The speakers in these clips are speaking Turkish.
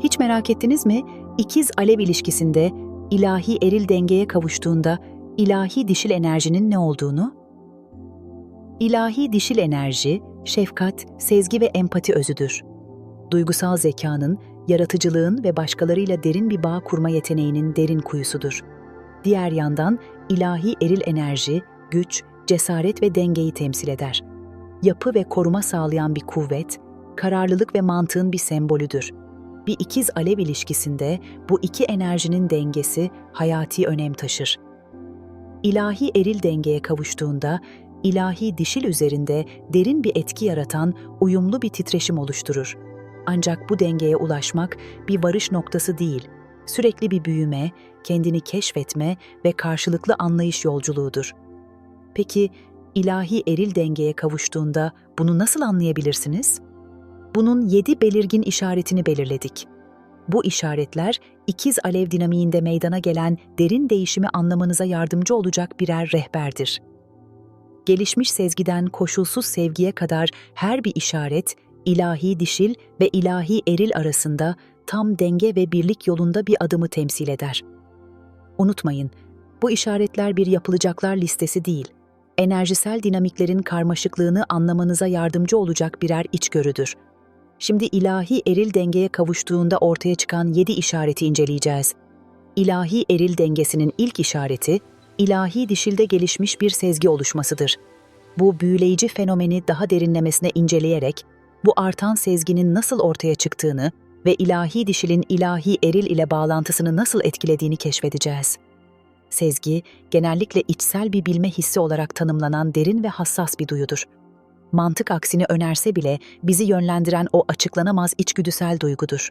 Hiç merak ettiniz mi? İkiz alev ilişkisinde ilahi eril dengeye kavuştuğunda ilahi dişil enerjinin ne olduğunu? İlahi dişil enerji, şefkat, sezgi ve empati özüdür. Duygusal zekanın, yaratıcılığın ve başkalarıyla derin bir bağ kurma yeteneğinin derin kuyusudur. Diğer yandan ilahi eril enerji, güç, cesaret ve dengeyi temsil eder. Yapı ve koruma sağlayan bir kuvvet, kararlılık ve mantığın bir sembolüdür. Bir ikiz alev ilişkisinde bu iki enerjinin dengesi hayati önem taşır. İlahi eril dengeye kavuştuğunda ilahi dişil üzerinde derin bir etki yaratan uyumlu bir titreşim oluşturur. Ancak bu dengeye ulaşmak bir varış noktası değil, sürekli bir büyüme, kendini keşfetme ve karşılıklı anlayış yolculuğudur. Peki ilahi eril dengeye kavuştuğunda bunu nasıl anlayabilirsiniz? Bunun yedi belirgin işaretini belirledik. Bu işaretler ikiz alev dinamiğinde meydana gelen derin değişimi anlamanıza yardımcı olacak birer rehberdir. Gelişmiş sezgiden koşulsuz sevgiye kadar her bir işaret ilahi dişil ve ilahi eril arasında tam denge ve birlik yolunda bir adımı temsil eder. Unutmayın, bu işaretler bir yapılacaklar listesi değil, enerjisel dinamiklerin karmaşıklığını anlamanıza yardımcı olacak birer içgörüdür. Şimdi ilahi eril dengeye kavuştuğunda ortaya çıkan yedi işareti inceleyeceğiz. İlahi eril dengesinin ilk işareti, ilahi dişilde gelişmiş bir sezgi oluşmasıdır. Bu büyüleyici fenomeni daha derinlemesine inceleyerek, bu artan sezginin nasıl ortaya çıktığını ve ilahi dişilin ilahi eril ile bağlantısını nasıl etkilediğini keşfedeceğiz. Sezgi, genellikle içsel bir bilme hissi olarak tanımlanan derin ve hassas bir duyudur. Mantık aksini önerse bile bizi yönlendiren o açıklanamaz içgüdüsel duygudur.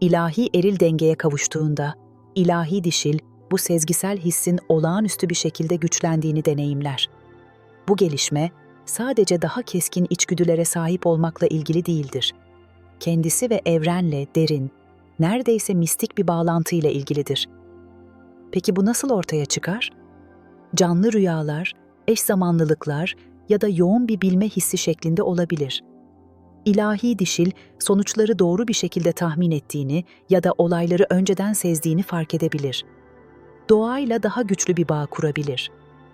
İlahi eril dengeye kavuştuğunda, ilahi dişil bu sezgisel hissin olağanüstü bir şekilde güçlendiğini deneyimler. Bu gelişme, sadece daha keskin içgüdülere sahip olmakla ilgili değildir. Kendisi ve evrenle derin, neredeyse mistik bir bağlantıyla ilgilidir. Peki bu nasıl ortaya çıkar? Canlı rüyalar, eş zamanlılıklar ya da yoğun bir bilme hissi şeklinde olabilir. İlahi dişil, sonuçları doğru bir şekilde tahmin ettiğini ya da olayları önceden sezdiğini fark edebilir. Doğayla daha güçlü bir bağ kurabilir.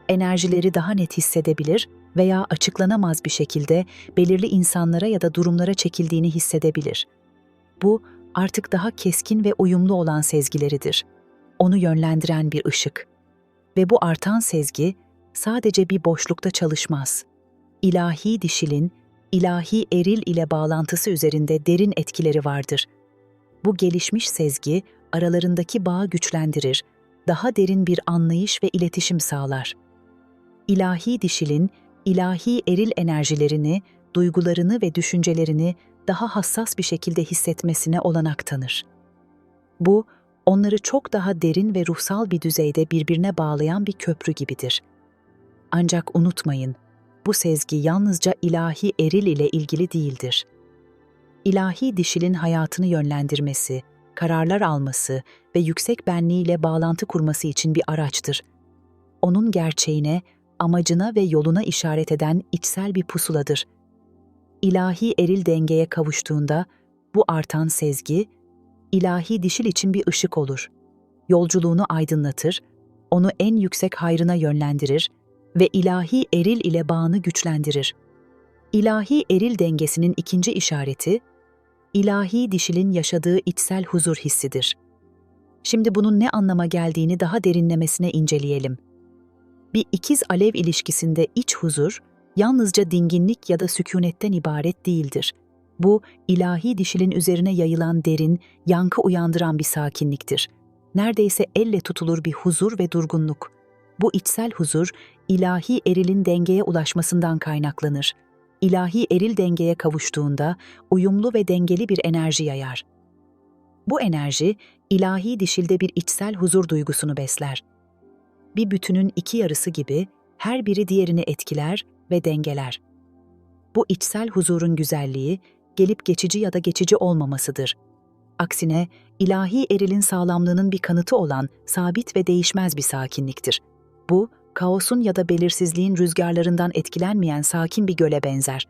Enerjileri daha net hissedebilir veya açıklanamaz bir şekilde belirli insanlara ya da durumlara çekildiğini hissedebilir. Bu artık daha keskin ve uyumlu olan sezgileridir. Onu yönlendiren bir ışık. Ve bu artan sezgi sadece bir boşlukta çalışmaz. İlahi dişilin ilahi eril ile bağlantısı üzerinde derin etkileri vardır. Bu gelişmiş sezgi aralarındaki bağı güçlendirir, daha derin bir anlayış ve iletişim sağlar. İlahi dişilin ilahi eril enerjilerini, duygularını ve düşüncelerini daha hassas bir şekilde hissetmesine olanak tanır. Bu, onları çok daha derin ve ruhsal bir düzeyde birbirine bağlayan bir köprü gibidir. Ancak unutmayın, bu sezgi yalnızca ilahi eril ile ilgili değildir. İlahi dişilin hayatını yönlendirmesi, kararlar alması ve yüksek benliğiyle bağlantı kurması için bir araçtır. Onun gerçeğine, amacına ve yoluna işaret eden içsel bir pusuladır. İlahi eril dengeye kavuştuğunda bu artan sezgi, ilahi dişil için bir ışık olur. Yolculuğunu aydınlatır, onu en yüksek hayrına yönlendirir ve ilahi eril ile bağını güçlendirir. İlahi eril dengesinin ikinci işareti, ilahi dişilin yaşadığı içsel huzur hissidir. Şimdi bunun ne anlama geldiğini daha derinlemesine inceleyelim. Bir ikiz alev ilişkisinde iç huzur, yalnızca dinginlik ya da sükunetten ibaret değildir. Bu, ilahi dişilin üzerine yayılan derin, yankı uyandıran bir sakinliktir. Neredeyse elle tutulur bir huzur ve durgunluk. Bu içsel huzur, ilahi erilin dengeye ulaşmasından kaynaklanır. İlahi eril dengeye kavuştuğunda uyumlu ve dengeli bir enerji yayar. Bu enerji, ilahi dişilde bir içsel huzur duygusunu besler. Bir bütünün iki yarısı gibi her biri diğerini etkiler ve dengeler. Bu içsel huzurun güzelliği, gelip geçici ya da geçici olmamasıdır. Aksine ilahi erilin sağlamlığının bir kanıtı olan sabit ve değişmez bir sakinliktir. Bu, kaosun ya da belirsizliğin rüzgarlarından etkilenmeyen sakin bir göle benzer.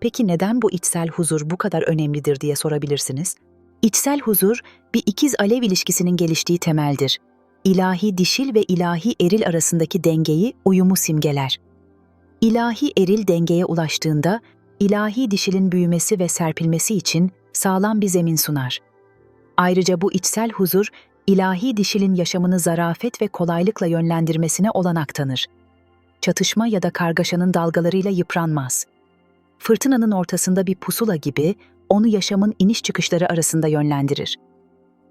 Peki neden bu içsel huzur bu kadar önemlidir diye sorabilirsiniz? İçsel huzur, bir ikiz alev ilişkisinin geliştiği temeldir. İlahi dişil ve ilahi eril arasındaki dengeyi, uyumu simgeler. İlahi eril dengeye ulaştığında, ilahi dişilin büyümesi ve serpilmesi için sağlam bir zemin sunar. Ayrıca bu içsel huzur, ilahi dişilin yaşamını zarafet ve kolaylıkla yönlendirmesine olanak tanır. Çatışma ya da kargaşanın dalgalarıyla yıpranmaz. Fırtınanın ortasında bir pusula gibi onu yaşamın iniş çıkışları arasında yönlendirir.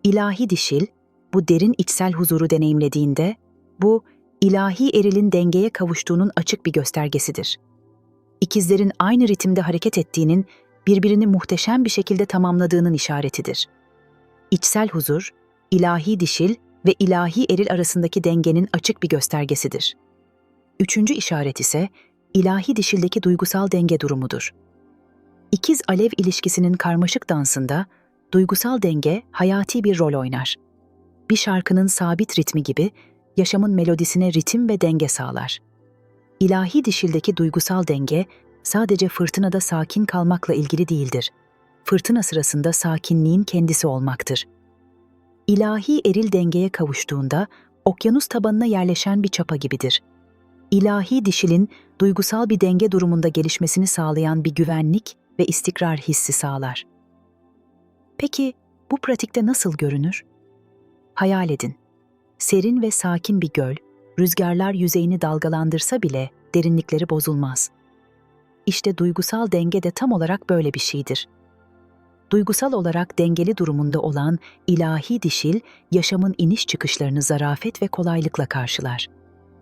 İlahi dişil, bu derin içsel huzuru deneyimlediğinde, bu ilahi erilin dengeye kavuştuğunun açık bir göstergesidir. İkizlerin aynı ritimde hareket ettiğinin, birbirini muhteşem bir şekilde tamamladığının işaretidir. İçsel huzur, ilahi dişil ve ilahi eril arasındaki dengenin açık bir göstergesidir. Üçüncü işaret ise ilahi dişildeki duygusal denge durumudur. İkiz alev ilişkisinin karmaşık dansında duygusal denge hayati bir rol oynar. Bir şarkının sabit ritmi gibi yaşamın melodisine ritim ve denge sağlar. İlahi dişildeki duygusal denge sadece fırtınada sakin kalmakla ilgili değildir. Fırtına sırasında sakinliğin kendisi olmaktır. İlahi eril dengeye kavuştuğunda okyanus tabanına yerleşen bir çapa gibidir. İlahi dişilin duygusal bir denge durumunda gelişmesini sağlayan bir güvenlik ve istikrar hissi sağlar. Peki bu pratikte nasıl görünür? Hayal edin. Serin ve sakin bir göl, rüzgarlar yüzeyini dalgalandırsa bile derinlikleri bozulmaz. İşte duygusal denge de tam olarak böyle bir şeydir. Duygusal olarak dengeli durumunda olan ilahi dişil, yaşamın iniş çıkışlarını zarafet ve kolaylıkla karşılar.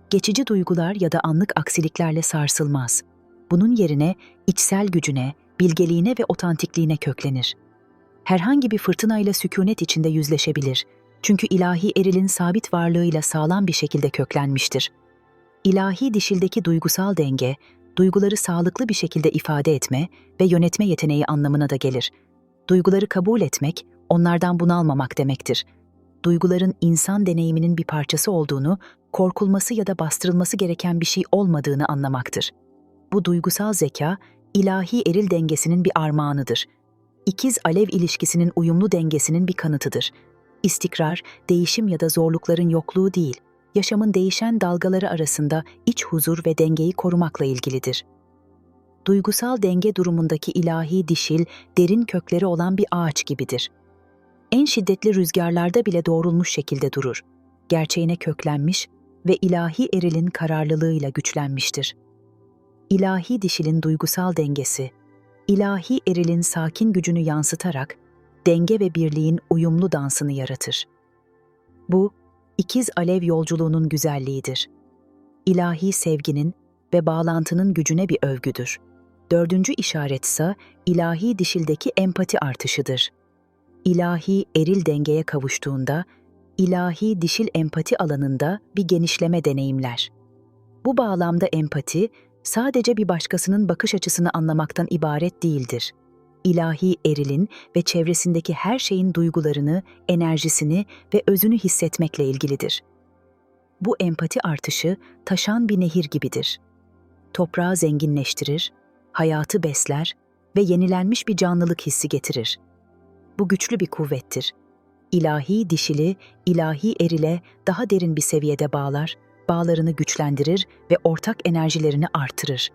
Geçici duygular ya da anlık aksiliklerle sarsılmaz. Bunun yerine içsel gücüne, bilgeliğine ve otantikliğine köklenir. Herhangi bir fırtınayla sükunet içinde yüzleşebilir. Çünkü ilahi erilin sabit varlığıyla sağlam bir şekilde köklenmiştir. İlahi dişildeki duygusal denge, duyguları sağlıklı bir şekilde ifade etme ve yönetme yeteneği anlamına da gelir. Duyguları kabul etmek, onlardan bunalmamak demektir. Duyguların insan deneyiminin bir parçası olduğunu, korkulması ya da bastırılması gereken bir şey olmadığını anlamaktır. Bu duygusal zeka, ilahi eril dengesinin bir armağanıdır. İkiz alev ilişkisinin uyumlu dengesinin bir kanıtıdır. İstikrar, değişim ya da zorlukların yokluğu değil, yaşamın değişen dalgaları arasında iç huzur ve dengeyi korumakla ilgilidir. Duygusal denge durumundaki ilahi dişil, derin kökleri olan bir ağaç gibidir. En şiddetli rüzgarlarda bile doğrulmuş şekilde durur. Gerçeğine köklenmiş ve ilahi erilin kararlılığıyla güçlenmiştir ilahi dişilin duygusal dengesi, ilahi erilin sakin gücünü yansıtarak denge ve birliğin uyumlu dansını yaratır. Bu, ikiz alev yolculuğunun güzelliğidir. İlahi sevginin ve bağlantının gücüne bir övgüdür. Dördüncü işaret ise ilahi dişildeki empati artışıdır. İlahi eril dengeye kavuştuğunda, ilahi dişil empati alanında bir genişleme deneyimler. Bu bağlamda empati, sadece bir başkasının bakış açısını anlamaktan ibaret değildir. İlahi erilin ve çevresindeki her şeyin duygularını, enerjisini ve özünü hissetmekle ilgilidir. Bu empati artışı taşan bir nehir gibidir. Toprağı zenginleştirir, hayatı besler ve yenilenmiş bir canlılık hissi getirir. Bu güçlü bir kuvvettir. İlahi dişili, ilahi erile daha derin bir seviyede bağlar bağlarını güçlendirir ve ortak enerjilerini artırır.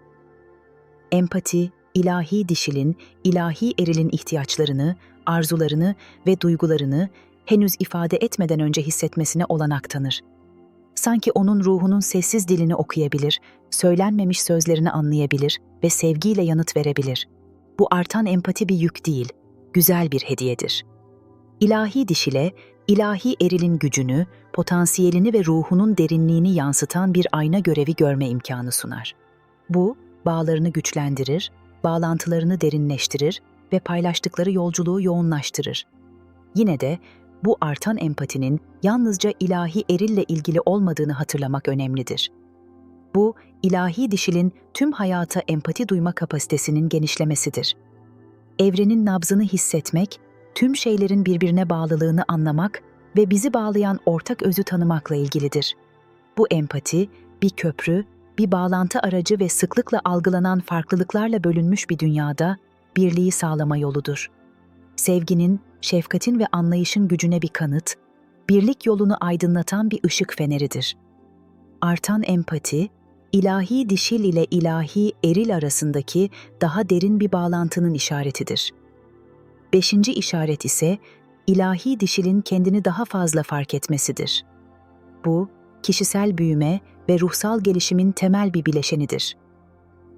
Empati, ilahi dişilin, ilahi erilin ihtiyaçlarını, arzularını ve duygularını henüz ifade etmeden önce hissetmesine olanak tanır. Sanki onun ruhunun sessiz dilini okuyabilir, söylenmemiş sözlerini anlayabilir ve sevgiyle yanıt verebilir. Bu artan empati bir yük değil, güzel bir hediyedir. İlahi dişile ilahi erilin gücünü, potansiyelini ve ruhunun derinliğini yansıtan bir ayna görevi görme imkanı sunar. Bu, bağlarını güçlendirir, bağlantılarını derinleştirir ve paylaştıkları yolculuğu yoğunlaştırır. Yine de bu artan empatinin yalnızca ilahi erille ilgili olmadığını hatırlamak önemlidir. Bu, ilahi dişilin tüm hayata empati duyma kapasitesinin genişlemesidir. Evrenin nabzını hissetmek tüm şeylerin birbirine bağlılığını anlamak ve bizi bağlayan ortak özü tanımakla ilgilidir. Bu empati, bir köprü, bir bağlantı aracı ve sıklıkla algılanan farklılıklarla bölünmüş bir dünyada birliği sağlama yoludur. Sevginin, şefkatin ve anlayışın gücüne bir kanıt, birlik yolunu aydınlatan bir ışık feneridir. Artan empati, ilahi dişil ile ilahi eril arasındaki daha derin bir bağlantının işaretidir. Beşinci işaret ise ilahi dişilin kendini daha fazla fark etmesidir. Bu, kişisel büyüme ve ruhsal gelişimin temel bir bileşenidir.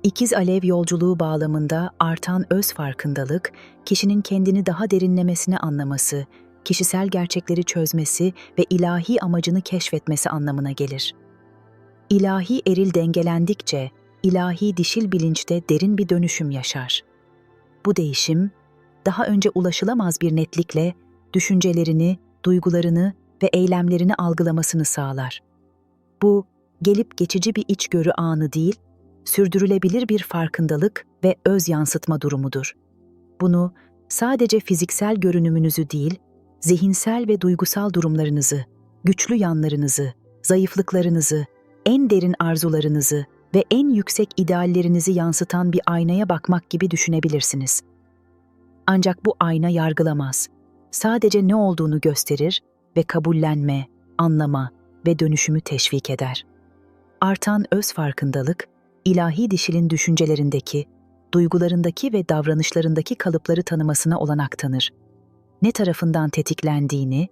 İkiz alev yolculuğu bağlamında artan öz farkındalık, kişinin kendini daha derinlemesine anlaması, kişisel gerçekleri çözmesi ve ilahi amacını keşfetmesi anlamına gelir. İlahi eril dengelendikçe, ilahi dişil bilinçte derin bir dönüşüm yaşar. Bu değişim, daha önce ulaşılamaz bir netlikle düşüncelerini, duygularını ve eylemlerini algılamasını sağlar. Bu, gelip geçici bir içgörü anı değil, sürdürülebilir bir farkındalık ve öz yansıtma durumudur. Bunu sadece fiziksel görünümünüzü değil, zihinsel ve duygusal durumlarınızı, güçlü yanlarınızı, zayıflıklarınızı, en derin arzularınızı ve en yüksek ideallerinizi yansıtan bir aynaya bakmak gibi düşünebilirsiniz. Ancak bu ayna yargılamaz. Sadece ne olduğunu gösterir ve kabullenme, anlama ve dönüşümü teşvik eder. Artan öz farkındalık, ilahi dişilin düşüncelerindeki, duygularındaki ve davranışlarındaki kalıpları tanımasına olanak tanır. Ne tarafından tetiklendiğini,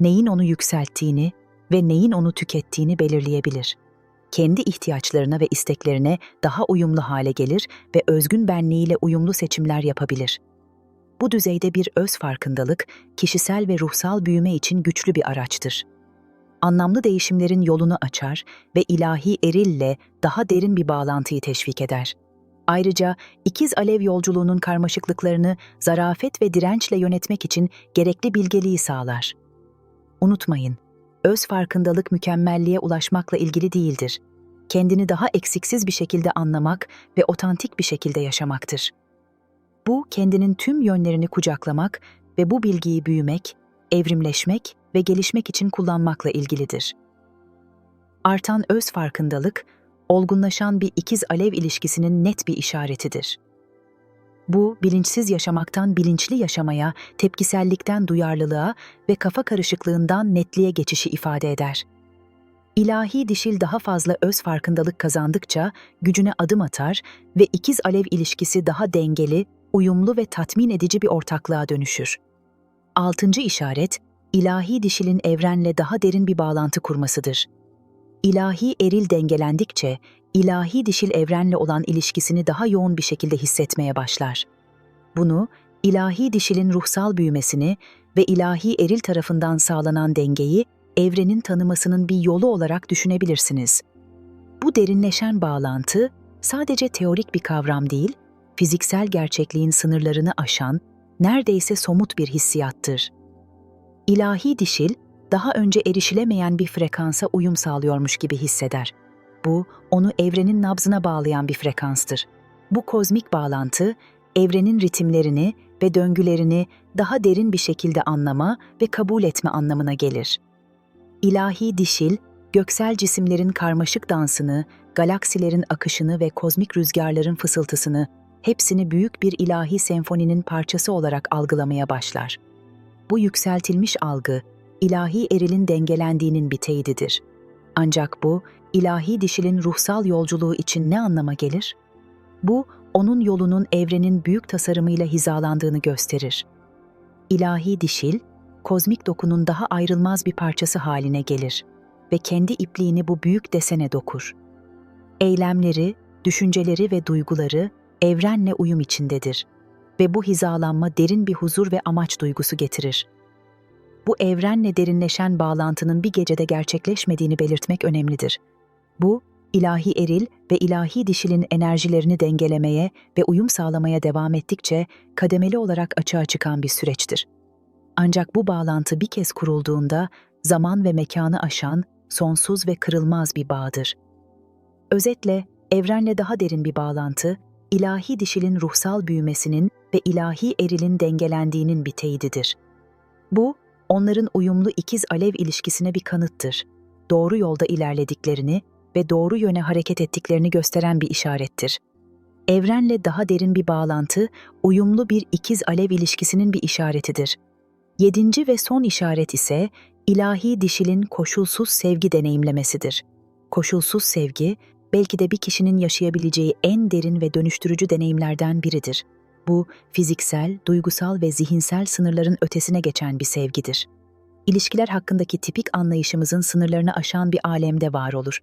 neyin onu yükselttiğini ve neyin onu tükettiğini belirleyebilir. Kendi ihtiyaçlarına ve isteklerine daha uyumlu hale gelir ve özgün benliğiyle uyumlu seçimler yapabilir. Bu düzeyde bir öz farkındalık, kişisel ve ruhsal büyüme için güçlü bir araçtır anlamlı değişimlerin yolunu açar ve ilahi erille daha derin bir bağlantıyı teşvik eder. Ayrıca ikiz alev yolculuğunun karmaşıklıklarını zarafet ve dirençle yönetmek için gerekli bilgeliği sağlar. Unutmayın, öz farkındalık mükemmelliğe ulaşmakla ilgili değildir. Kendini daha eksiksiz bir şekilde anlamak ve otantik bir şekilde yaşamaktır. Bu, kendinin tüm yönlerini kucaklamak ve bu bilgiyi büyümek, evrimleşmek ve gelişmek için kullanmakla ilgilidir. Artan öz farkındalık, olgunlaşan bir ikiz alev ilişkisinin net bir işaretidir. Bu, bilinçsiz yaşamaktan bilinçli yaşamaya, tepkisellikten duyarlılığa ve kafa karışıklığından netliğe geçişi ifade eder. İlahi dişil daha fazla öz farkındalık kazandıkça gücüne adım atar ve ikiz alev ilişkisi daha dengeli, uyumlu ve tatmin edici bir ortaklığa dönüşür. Altıncı işaret, ilahi dişilin evrenle daha derin bir bağlantı kurmasıdır. İlahi eril dengelendikçe, ilahi dişil evrenle olan ilişkisini daha yoğun bir şekilde hissetmeye başlar. Bunu, ilahi dişilin ruhsal büyümesini ve ilahi eril tarafından sağlanan dengeyi evrenin tanımasının bir yolu olarak düşünebilirsiniz. Bu derinleşen bağlantı sadece teorik bir kavram değil, fiziksel gerçekliğin sınırlarını aşan, neredeyse somut bir hissiyattır. İlahi dişil, daha önce erişilemeyen bir frekansa uyum sağlıyormuş gibi hisseder. Bu, onu evrenin nabzına bağlayan bir frekanstır. Bu kozmik bağlantı, evrenin ritimlerini ve döngülerini daha derin bir şekilde anlama ve kabul etme anlamına gelir. İlahi dişil, göksel cisimlerin karmaşık dansını, galaksilerin akışını ve kozmik rüzgarların fısıltısını, hepsini büyük bir ilahi senfoninin parçası olarak algılamaya başlar bu yükseltilmiş algı, ilahi erilin dengelendiğinin bir teyididir. Ancak bu, ilahi dişilin ruhsal yolculuğu için ne anlama gelir? Bu, onun yolunun evrenin büyük tasarımıyla hizalandığını gösterir. İlahi dişil, kozmik dokunun daha ayrılmaz bir parçası haline gelir ve kendi ipliğini bu büyük desene dokur. Eylemleri, düşünceleri ve duyguları evrenle uyum içindedir ve bu hizalanma derin bir huzur ve amaç duygusu getirir. Bu evrenle derinleşen bağlantının bir gecede gerçekleşmediğini belirtmek önemlidir. Bu, ilahi eril ve ilahi dişilin enerjilerini dengelemeye ve uyum sağlamaya devam ettikçe kademeli olarak açığa çıkan bir süreçtir. Ancak bu bağlantı bir kez kurulduğunda zaman ve mekanı aşan, sonsuz ve kırılmaz bir bağdır. Özetle, evrenle daha derin bir bağlantı, ilahi dişilin ruhsal büyümesinin ve ilahi erilin dengelendiğinin bir teyididir. Bu, onların uyumlu ikiz alev ilişkisine bir kanıttır. Doğru yolda ilerlediklerini ve doğru yöne hareket ettiklerini gösteren bir işarettir. Evrenle daha derin bir bağlantı, uyumlu bir ikiz alev ilişkisinin bir işaretidir. Yedinci ve son işaret ise ilahi dişilin koşulsuz sevgi deneyimlemesidir. Koşulsuz sevgi, belki de bir kişinin yaşayabileceği en derin ve dönüştürücü deneyimlerden biridir. Bu, fiziksel, duygusal ve zihinsel sınırların ötesine geçen bir sevgidir. İlişkiler hakkındaki tipik anlayışımızın sınırlarını aşan bir alemde var olur.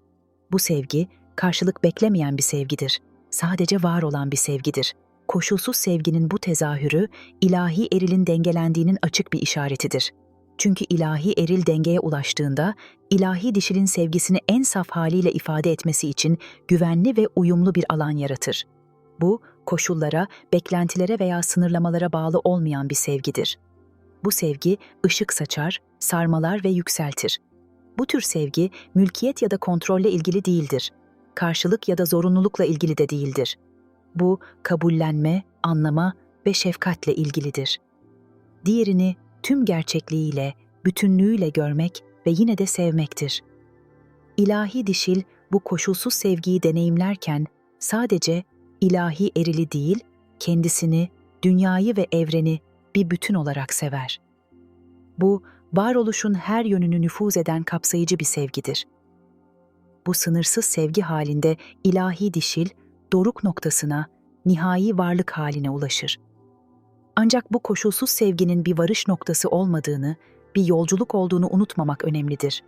Bu sevgi, karşılık beklemeyen bir sevgidir. Sadece var olan bir sevgidir. Koşulsuz sevginin bu tezahürü, ilahi erilin dengelendiğinin açık bir işaretidir. Çünkü ilahi eril dengeye ulaştığında, ilahi dişilin sevgisini en saf haliyle ifade etmesi için güvenli ve uyumlu bir alan yaratır. Bu, koşullara, beklentilere veya sınırlamalara bağlı olmayan bir sevgidir. Bu sevgi ışık saçar, sarmalar ve yükseltir. Bu tür sevgi mülkiyet ya da kontrolle ilgili değildir. Karşılık ya da zorunlulukla ilgili de değildir. Bu kabullenme, anlama ve şefkatle ilgilidir. Diğerini tüm gerçekliğiyle, bütünlüğüyle görmek ve yine de sevmektir. İlahi dişil bu koşulsuz sevgiyi deneyimlerken sadece ilahi erili değil, kendisini, dünyayı ve evreni bir bütün olarak sever. Bu, varoluşun her yönünü nüfuz eden kapsayıcı bir sevgidir. Bu sınırsız sevgi halinde ilahi dişil, doruk noktasına, nihai varlık haline ulaşır. Ancak bu koşulsuz sevginin bir varış noktası olmadığını, bir yolculuk olduğunu unutmamak önemlidir.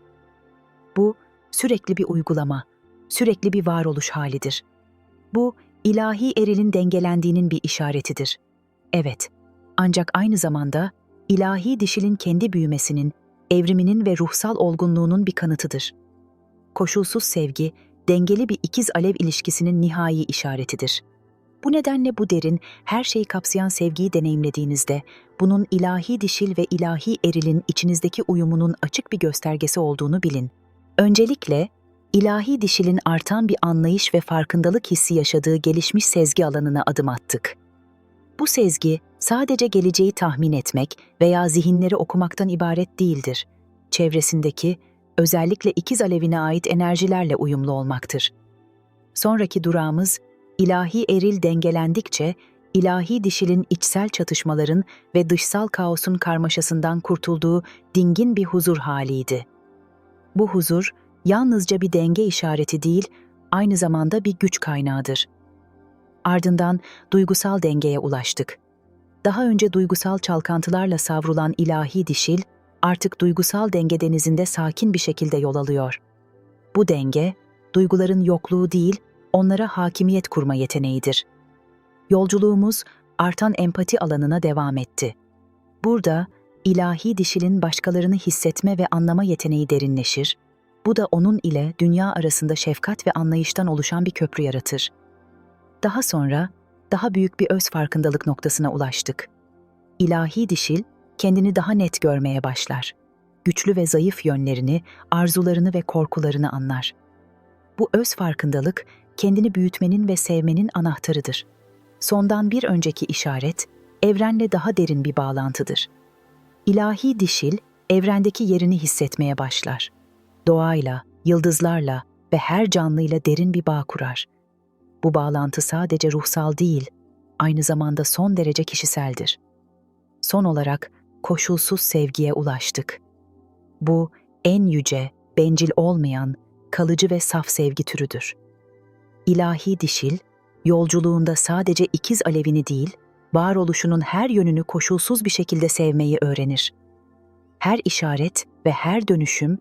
Bu, sürekli bir uygulama, sürekli bir varoluş halidir. Bu, ilahi erilin dengelendiğinin bir işaretidir. Evet, ancak aynı zamanda ilahi dişilin kendi büyümesinin, evriminin ve ruhsal olgunluğunun bir kanıtıdır. Koşulsuz sevgi, dengeli bir ikiz alev ilişkisinin nihai işaretidir. Bu nedenle bu derin, her şeyi kapsayan sevgiyi deneyimlediğinizde, bunun ilahi dişil ve ilahi erilin içinizdeki uyumunun açık bir göstergesi olduğunu bilin. Öncelikle, ilahi dişilin artan bir anlayış ve farkındalık hissi yaşadığı gelişmiş sezgi alanına adım attık. Bu sezgi, sadece geleceği tahmin etmek veya zihinleri okumaktan ibaret değildir. Çevresindeki, özellikle ikiz alevine ait enerjilerle uyumlu olmaktır. Sonraki durağımız, ilahi eril dengelendikçe, ilahi dişilin içsel çatışmaların ve dışsal kaosun karmaşasından kurtulduğu dingin bir huzur haliydi. Bu huzur, yalnızca bir denge işareti değil, aynı zamanda bir güç kaynağıdır. Ardından duygusal dengeye ulaştık. Daha önce duygusal çalkantılarla savrulan ilahi dişil, artık duygusal denge denizinde sakin bir şekilde yol alıyor. Bu denge, duyguların yokluğu değil, onlara hakimiyet kurma yeteneğidir. Yolculuğumuz artan empati alanına devam etti. Burada ilahi dişilin başkalarını hissetme ve anlama yeteneği derinleşir, bu da onun ile dünya arasında şefkat ve anlayıştan oluşan bir köprü yaratır. Daha sonra daha büyük bir öz farkındalık noktasına ulaştık. İlahi dişil kendini daha net görmeye başlar. Güçlü ve zayıf yönlerini, arzularını ve korkularını anlar. Bu öz farkındalık kendini büyütmenin ve sevmenin anahtarıdır. Sondan bir önceki işaret, evrenle daha derin bir bağlantıdır. İlahi dişil, evrendeki yerini hissetmeye başlar. Doğayla, yıldızlarla ve her canlıyla derin bir bağ kurar. Bu bağlantı sadece ruhsal değil, aynı zamanda son derece kişiseldir. Son olarak koşulsuz sevgiye ulaştık. Bu en yüce, bencil olmayan, kalıcı ve saf sevgi türüdür. İlahi dişil, yolculuğunda sadece ikiz alevini değil, varoluşunun her yönünü koşulsuz bir şekilde sevmeyi öğrenir. Her işaret ve her dönüşüm,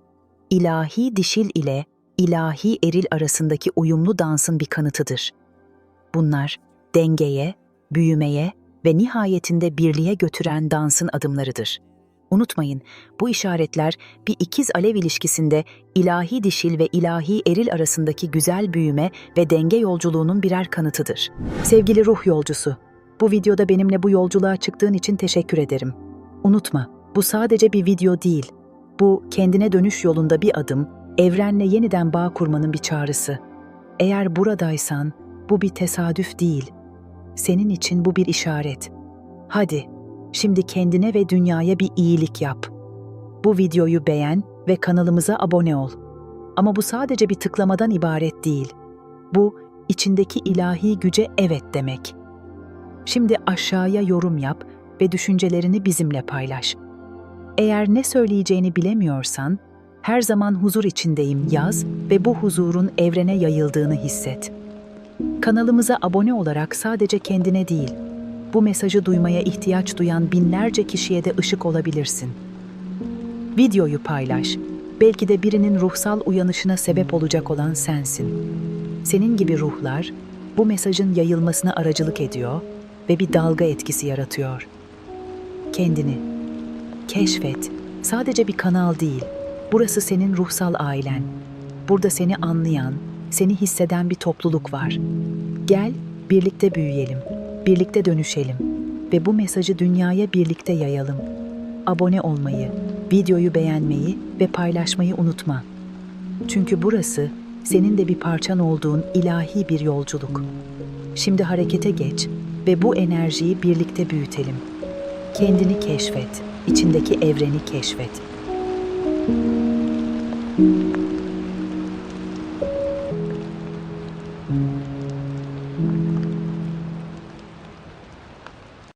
ilahi dişil ile ilahi eril arasındaki uyumlu dansın bir kanıtıdır. Bunlar dengeye, büyümeye ve nihayetinde birliğe götüren dansın adımlarıdır. Unutmayın, bu işaretler bir ikiz alev ilişkisinde ilahi dişil ve ilahi eril arasındaki güzel büyüme ve denge yolculuğunun birer kanıtıdır. Sevgili ruh yolcusu, bu videoda benimle bu yolculuğa çıktığın için teşekkür ederim. Unutma, bu sadece bir video değil. Bu kendine dönüş yolunda bir adım, evrenle yeniden bağ kurmanın bir çağrısı. Eğer buradaysan, bu bir tesadüf değil. Senin için bu bir işaret. Hadi, şimdi kendine ve dünyaya bir iyilik yap. Bu videoyu beğen ve kanalımıza abone ol. Ama bu sadece bir tıklamadan ibaret değil. Bu, içindeki ilahi güce evet demek. Şimdi aşağıya yorum yap ve düşüncelerini bizimle paylaş. Eğer ne söyleyeceğini bilemiyorsan, her zaman huzur içindeyim yaz ve bu huzurun evrene yayıldığını hisset. Kanalımıza abone olarak sadece kendine değil, bu mesajı duymaya ihtiyaç duyan binlerce kişiye de ışık olabilirsin. Videoyu paylaş. Belki de birinin ruhsal uyanışına sebep olacak olan sensin. Senin gibi ruhlar bu mesajın yayılmasına aracılık ediyor ve bir dalga etkisi yaratıyor. Kendini keşfet. Sadece bir kanal değil. Burası senin ruhsal ailen. Burada seni anlayan, seni hisseden bir topluluk var. Gel, birlikte büyüyelim, birlikte dönüşelim ve bu mesajı dünyaya birlikte yayalım. Abone olmayı, videoyu beğenmeyi ve paylaşmayı unutma. Çünkü burası senin de bir parçan olduğun ilahi bir yolculuk. Şimdi harekete geç ve bu enerjiyi birlikte büyütelim. Kendini keşfet, içindeki evreni keşfet.